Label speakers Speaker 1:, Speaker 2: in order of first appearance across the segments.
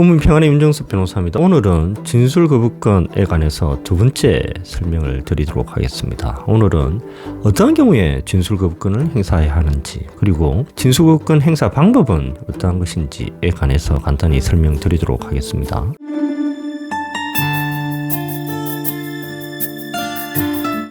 Speaker 1: 법무평안의 윤정수 변호사입니다. 오늘은 진술거부권에 관해서 두 번째 설명을 드리도록 하겠습니다. 오늘은 어떠한 경우에 진술거부권을 행사해야 하는지 그리고 진술거부권 행사 방법은 어떠한 것인지에 관해서 간단히 설명드리도록 하겠습니다.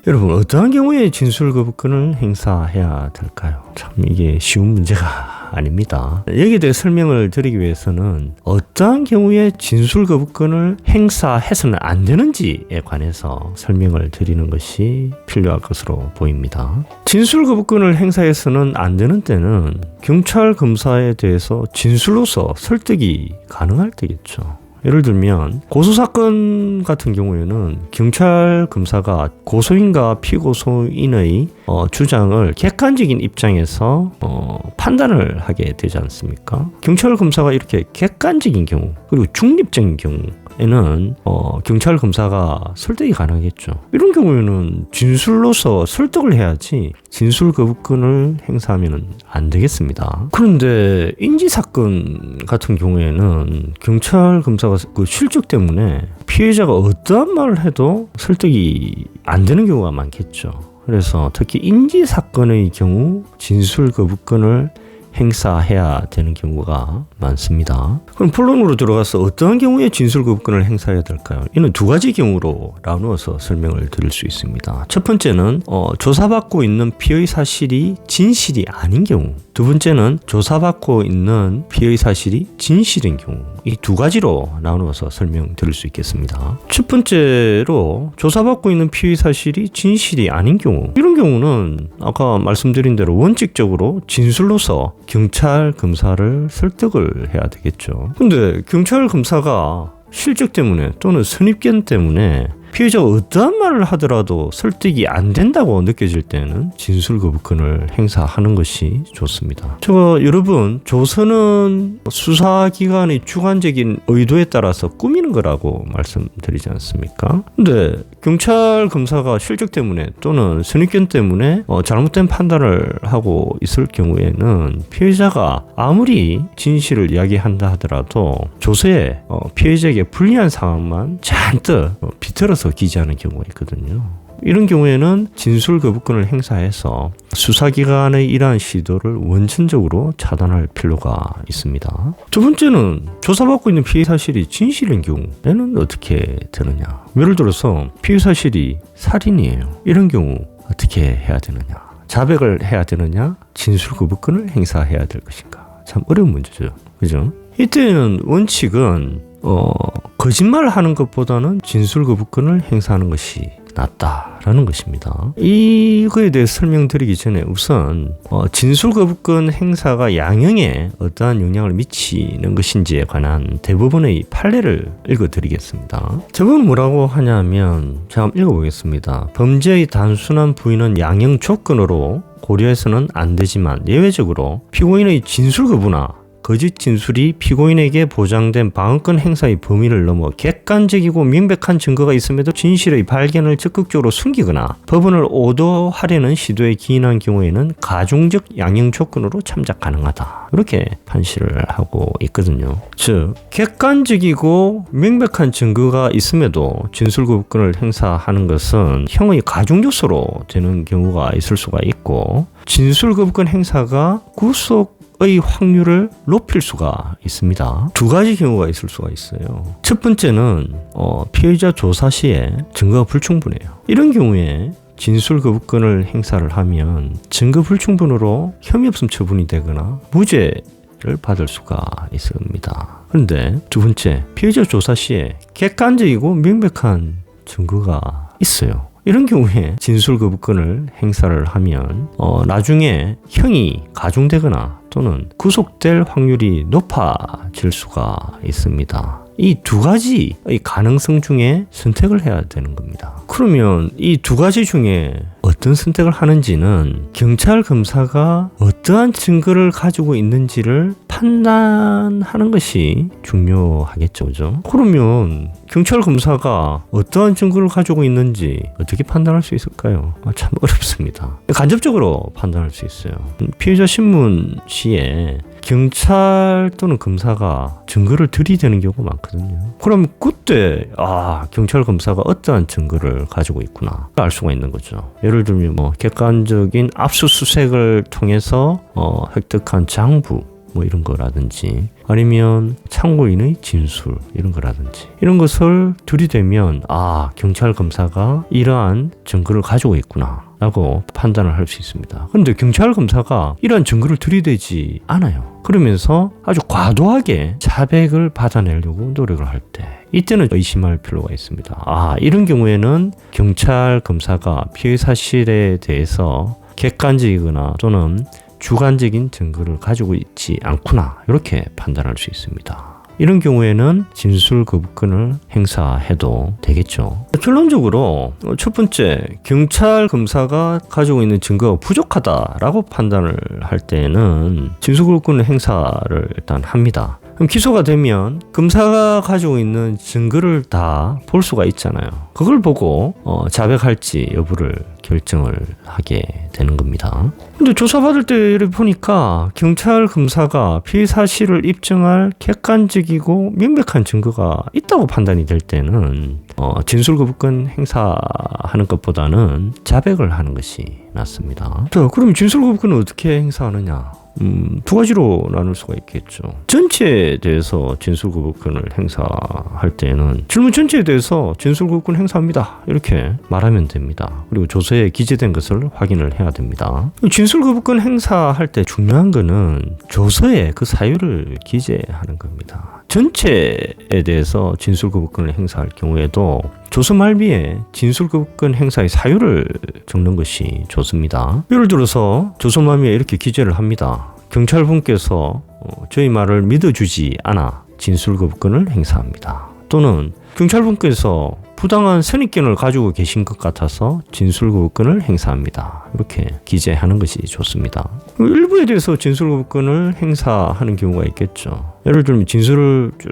Speaker 1: 여러분 어떠한 경우에 진술거부권을 행사해야 될까요? 참 이게 쉬운 문제가 아닙니다. 여기에 대해 설명을 드리기 위해서는 어떠한 경우에 진술 거부권을 행사해서는 안 되는지에 관해서 설명을 드리는 것이 필요할 것으로 보입니다. 진술 거부권을 행사해서는 안 되는 때는 경찰 검사에 대해서 진술로서 설득이 가능할 때겠죠. 예를 들면 고소 사건 같은 경우에는 경찰 검사가 고소인과 피고소인의 어, 주장을 객관적인 입장에서 어, 판단을 하게 되지 않습니까? 경찰 검사가 이렇게 객관적인 경우 그리고 중립적인 경우 에는 어, 경찰 검사가 설득이 가능하겠죠. 이런 경우에는 진술로서 설득을 해야지 진술 거부권을 행사하면 안 되겠습니다. 그런데 인지 사건 같은 경우에는 경찰 검사가 그 실적 때문에 피해자가 어떠한 말을 해도 설득이 안 되는 경우가 많겠죠. 그래서 특히 인지 사건의 경우 진술 거부권을 행사해야 되는 경우가 많습니다. 그럼 본론으로 들어가서 어떠한 경우에 진술 거부권을 행사해야 될까요? 이는 두 가지 경우로 나누어서 설명을 드릴 수 있습니다. 첫 번째는 어, 조사받고 있는 피의 사실이 진실이 아닌 경우. 두 번째는 조사받고 있는 피의 사실이 진실인 경우. 이 두 가지로 나누어서 설명드릴 수 있겠습니다. 첫 번째로 조사받고 있는 피의 사실이 진실이 아닌 경우. 이런 경우는 아까 말씀드린 대로 원칙적으로 진술로서 경찰 검사를 설득을 해야 되겠죠. 근데 경찰 검사가 실적 때문에 또는 선입견 때문에 피해자가 어떠한 말을 하더라도 설득이 안 된다고 느껴질 때는 진술 거부권을 행사하는 것이 좋습니다. 제가 여러분 조선은 수사기관의 주관적인 의도에 따라서 꾸미는 거라고 말씀드리지 않습니까? 근데 경찰 검사가 실적 때문에 또는 선입견 때문에 어, 잘못된 판단을 하고 있을 경우에는 피해자가 아무리 진실을 이야기한다 하더라도 조서에 어, 피해자에게 불리한 상황만 잔뜩 어, 비틀어서 기재하는 경우가 있거든요. 이런 경우에는 진술 거부권을 행사해서 수사기관의 이러한 시도를 원천적으로 차단할 필요가 있습니다. 두 번째는 조사받고 있는 피해 사실이 진실인 경우에는 어떻게 되느냐. 예를 들어서 피해 사실이 살인이에요. 이런 경우 어떻게 해야 되느냐. 자백을 해야 되느냐. 진술 거부권을 행사해야 될 것인가. 참 어려운 문제죠. 그죠? 이때는 원칙은 어, 거짓말을 하는 것보다는 진술 거부권을 행사하는 것이 낫다라는 것입니다. 이거에 대해 설명드리기 전에 우선 어, 진술 거부권 행사가 양형에 어떠한 영향을 미치는 것인지에 관한 대부분의 판례를 읽어드리겠습니다. 저건 뭐라고 하냐면 제가 한번 읽어보겠습니다. 범죄의 단순한 부인은 양형 조건으로 고려해서는 안 되지만 예외적으로 피고인의 진술 거부나 거짓 진술이 피고인에게 보장된 방어권 행사의 범위를 넘어 객관적이고 명백한 증거가 있음에도 진실의 발견을 적극적으로 숨기거나 법원을 오도하려는 시도에 기인한 경우에는 가중적 양형 조건으로 참작 가능하다. 이렇게 판시를 하고 있거든요. 즉, 객관적이고 명백한 증거가 있음에도 진술 거부권을 행사하는 것은 형의 가중 요소로 되는 경우가 있을 수가 있고 진술 거부권 행사가 구속 의 확률을 높일 수가 있습니다. 두 가지 경우가 있을 수가 있어요. 첫 번째는 어, 피해자 조사 시에 증거가 불충분해요. 이런 경우에 진술 거부권을 행사를 하면 증거 불충분으로 혐의 없음 처분이 되거나 무죄 를 받을 수가 있습니다. 그런데 두 번째, 피해자 조사 시에 객관적이고 명백한 증거가 있어요. 이런 경우에 진술 거부권을 행사를 하면 어, 나중에 형이 가중되거나 또는 구속될 확률이 높아질 수가 있습니다. 이 두 가지 의 가능성 중에 선택을 해야 되는 겁니다. 그러면 이 두 가지 중에 어떤 선택을 하는지는 경찰 검사가 어떠한 증거를 가지고 있는지를 판단하는 것이 중요하겠죠. 그죠? 그러면 경찰 검사가 어떠한 증거를 가지고 있는지 어떻게 판단할 수 있을까요? 아, 참 어렵습니다. 간접적으로 판단할 수 있어요. 피해자 신문 시에 경찰 또는 검사가 증거를 들이대는 경우가 많거든요. 그럼 그때 아 경찰 검사가 어떠한 증거를 가지고 있구나 알 수가 있는 거죠. 예를 들면 뭐 객관적인 압수수색을 통해서 어, 획득한 장부 뭐 이런 거라든지 아니면 참고인의 진술 이런 거라든지 이런 것을 들이대면 아 경찰 검사가 이러한 증거를 가지고 있구나 라고 판단을 할 수 있습니다. 근데 경찰 검사가 이러한 증거를 들이대지 않아요. 그러면서 아주 과도하게 자백을 받아내려고 노력을 할 때 이때는 의심할 필요가 있습니다. 아 이런 경우에는 경찰 검사가 피해 사실에 대해서 객관적이거나 또는 주관적인 증거를 가지고 있지 않구나 이렇게 판단할 수 있습니다. 이런 경우에는 진술 거부권을 행사해도 되겠죠. 결론적으로 첫 번째 경찰 검사가 가지고 있는 증거가 부족하다라고 판단을 할 때는 진술 거부권 행사를 일단 합니다. 그럼 기소가 되면 검사가 가지고 있는 증거를 다 볼 수가 있잖아요. 그걸 보고 어, 자백할지 여부를 결정을 하게 되는 겁니다. 근데 조사받을 때 보니까 경찰 검사가 피의 사실을 입증할 객관적이고 명백한 증거가 있다고 판단이 될 때는 어, 진술 거부권 행사하는 것보다는 자백을 하는 것이 낫습니다. 자, 그럼 진술 거부권을 어떻게 행사하느냐? 음, 두 가지로 나눌 수가 있겠죠. 전체에 대해서 진술거부권을 행사할 때는 질문 전체에 대해서 진술거부권 행사합니다. 이렇게 말하면 됩니다. 그리고 조서에 기재된 것을 확인을 해야 됩니다. 진술거부권 행사할 때 중요한 거는 조서에 그 사유를 기재하는 겁니다. 전체에 대해서 진술거부권을 행사할 경우에도 조서 말미에 진술거부권 행사의 사유를 적는 것이 좋습니다. 예를 들어서 조서 말미에 이렇게 기재를 합니다. 경찰분께서 어, 저희 말을 믿어주지 않아 진술거부권을 행사합니다. 또는 경찰분께서 부당한 선입견을 가지고 계신 것 같아서 진술거부권을 행사합니다. 이렇게 기재하는 것이 좋습니다. 일부에 대해서 진술거부권을 행사하는 경우가 있겠죠. 예를 들면 진술을 쭉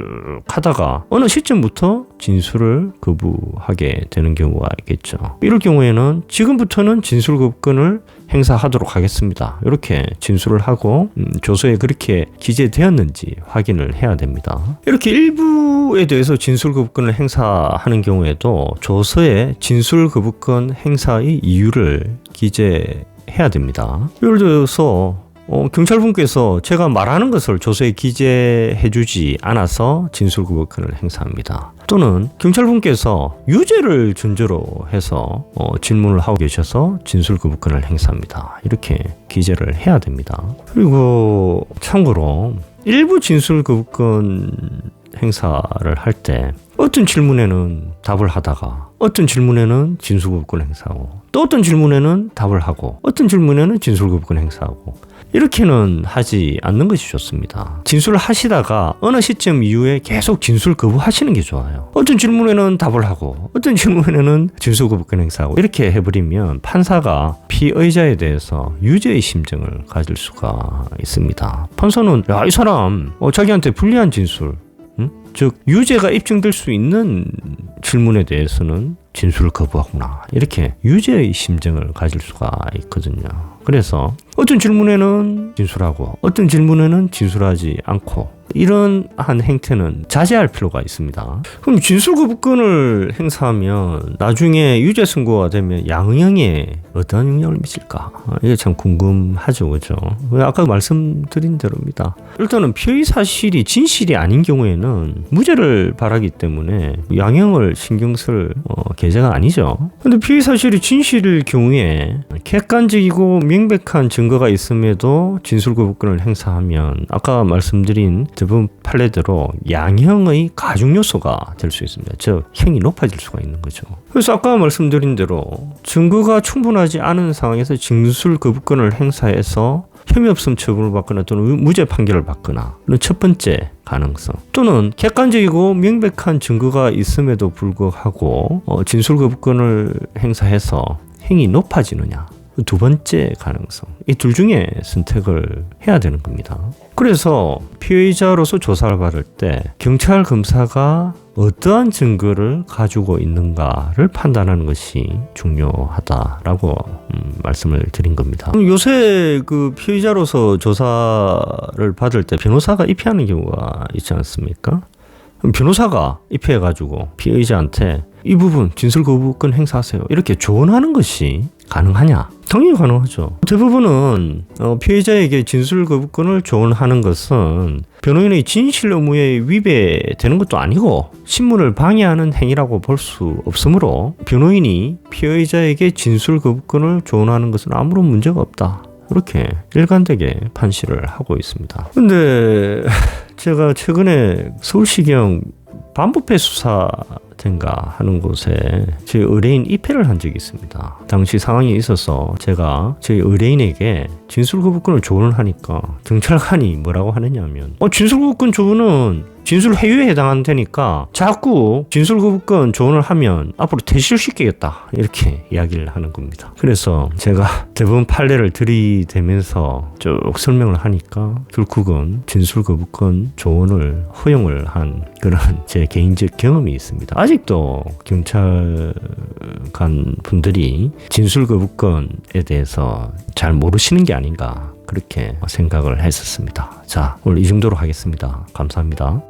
Speaker 1: 하다가 어느 시점부터 진술을 거부하게 되는 경우가 있겠죠. 이럴 경우에는 지금부터는 진술 거부권을 행사하도록 하겠습니다. 이렇게 진술을 하고 음, 조서에 그렇게 기재되었는지 확인을 해야 됩니다. 이렇게 일부에 대해서 진술 거부권을 행사하는 경우에도 조서에 진술 거부권 행사의 이유를 기재해야 됩니다. 예를 들어서 어, 경찰분께서 제가 말하는 것을 조서에 기재해주지 않아서 진술구역권을 행사합니다. 또는 경찰분께서 유죄를 준저로 해서 어, 질문을 하고 계셔서 진술구역권을 행사합니다. 이렇게 기재를 해야 됩니다. 그리고 참고로 일부 진술구역권 행사를 할 때 어떤 질문에는 답을 하다가 어떤 질문에는 진술구역권 행사하고 또 어떤 질문에는 답을 하고 어떤 질문에는 진술구역권 행사하고 이렇게는 하지 않는 것이 좋습니다. 진술을 하시다가 어느 시점 이후에 계속 진술 거부하시는 게 좋아요. 어떤 질문에는 답을 하고 어떤 질문에는 진술 거부권 행사하고 이렇게 해버리면 판사가 피의자에 대해서 유죄의 심정을 가질 수가 있습니다. 판사는 야 이 사람 어, 자기한테 불리한 진술 응? 즉 유죄가 입증될 수 있는 질문에 대해서는 진술을 거부하구나 이렇게 유죄의 심정을 가질 수가 있거든요. 그래서 어떤 질문에는 진술하고 어떤 질문에는 진술하지 않고 이런 한 행태는 자제할 필요가 있습니다. 그럼 진술거부권을 행사하면 나중에 유죄 선고가 되면 양형에 어떤 영향을 미칠까? 이게 참 궁금하죠, 그죠? 아까 말씀드린 대로입니다. 일단은 피의 사실이 진실이 아닌 경우에는 무죄를 바라기 때문에 양형을 신경 쓸 어, 계제가 아니죠. 근데 피의 사실이 진실일 경우에 객관적이고 명백한 증거가 있음에도 진술거부권을 행사하면 아까 말씀드린 대부분 판례대로 양형의 가중 요소가 될 수 있습니다. 즉 형이 높아질 수가 있는 거죠. 그래서 아까 말씀드린 대로 증거가 충분하지 않은 상황에서 진술 거부권을 행사해서 혐의 없음 처분을 받거나 또는 무죄 판결을 받거나 첫 번째 가능성 또는 객관적이고 명백한 증거가 있음에도 불구하고 어, 진술 거부권을 행사해서 행이 높아지느냐 두 번째 가능성 이 둘 중에 선택을 해야 되는 겁니다. 그래서 피의자로서 조사를 받을 때 경찰 검사가 어떠한 증거를 가지고 있는가를 판단하는 것이 중요하다라고 음, 말씀을 드린 겁니다. 요새 그 피의자로서 조사를 받을 때 변호사가 입회하는 경우가 있지 않습니까? 변호사가 입회해가지고 피의자한테 이 부분 진술 거부권 행사하세요 이렇게 조언하는 것이 가능하냐? 당연히 가능하죠. 대부분은 어, 피해자에게 진술 거부권을 조언하는 것은 변호인의 진실 의무에 위배되는 것도 아니고 신문을 방해하는 행위라고 볼 수 없으므로 변호인이 피해자에게 진술 거부권을 조언하는 것은 아무런 문제가 없다. 이렇게 일관되게 판시를 하고 있습니다. 근데 제가 최근에 서울시경 반부패 수사 된가 하는 곳에 제 의뢰인 입회를 한 적이 있습니다. 당시 상황이 있어서 제가 제 의뢰인에게 진술 거부권을 조언을 하니까 경찰관이 뭐라고 하느냐면 어 진술 거부권 조언은 진술 회유에 해당한다니까 자꾸 진술 거부권 조언을 하면 앞으로 퇴실시키겠다 이렇게 이야기를 하는 겁니다. 그래서 제가 대부분 판례를 들이대면서 쭉 설명을 하니까 결국은 진술 거부권 조언을 허용을 한 그런 제 개인적 경험이 있습니다. 아직도 경찰관 분들이 진술 거부권에 대해서 잘 모르시는 게 아닌가 그렇게 생각을 했었습니다. 자, 오늘 이 정도로 하겠습니다. 감사합니다.